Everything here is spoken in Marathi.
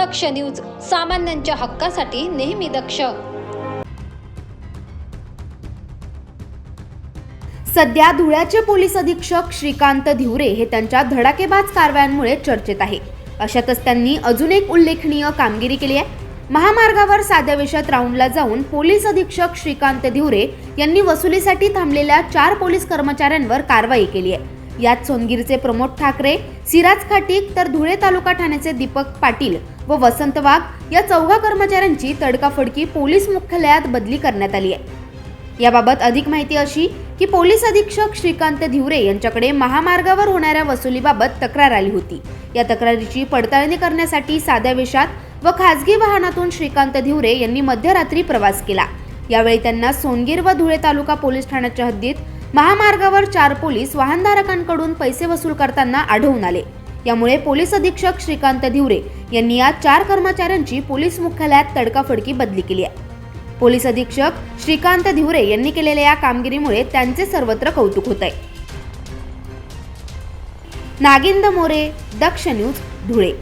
दक्ष न्यूज सामान्यांच्या हक्कासाठी नेहमी दक्ष. सध्या धुळ्याचे पोलीस अधीक्षक श्रीकांत धिवरे हे त्यांच्या धडाकेबाज कारवायांमुळे चर्चेत आहे. अशातच त्यांनी अजून एक उल्लेखनीय कामगिरी केली आहे. महामार्गावर साध्या वेशात राऊंडला जाऊन पोलीस अधीक्षक श्रीकांत धिवरे यांनी वसुलीसाठी थांबलेल्या चार पोलीस कर्मचाऱ्यांवर कारवाई केली आहे. यात सोनगीरचे प्रमोद ठाकरे सिराज खाटीक तर धुळे तालुका ठाण्याचे दीपक पाटील व वसंत वाघ या चौघा कर्मचाऱ्यांची तडकाफडकी पोलीस मुख्यालयात बदली करण्यात आली आहे. याबाबत अधिक माहिती अशी की पोलीस अधीक्षक श्रीकांत धिवरे यांच्याकडे महामार्गावर होणाऱ्या वसुलीबाबत तक्रार आली होती. या तक्रारीची पडताळणी करण्यासाठी साध्या वेशात व खासगी वाहनातून श्रीकांत धिवरे यांनी मध्यरात्री प्रवास केला. यावेळी त्यांना सोनगीर व धुळे तालुका पोलीस ठाण्याच्या हद्दीत महामार्गावर चार पोलीस वाहनधारकांकडून पैसे वसूल करताना आढळून आले. यामुळे पोलीस अधीक्षक श्रीकांत धिवरे यांनी या चार कर्मचाऱ्यांची पोलीस मुख्यालयात तडकाफडकी बदली केली आहे. पोलीस अधीक्षक श्रीकांत धिवरे यांनी केलेल्या या कामगिरीमुळे त्यांचे सर्वत्र कौतुक होत आहे. नागिंद मोरे दक्ष न्यूज धुळे.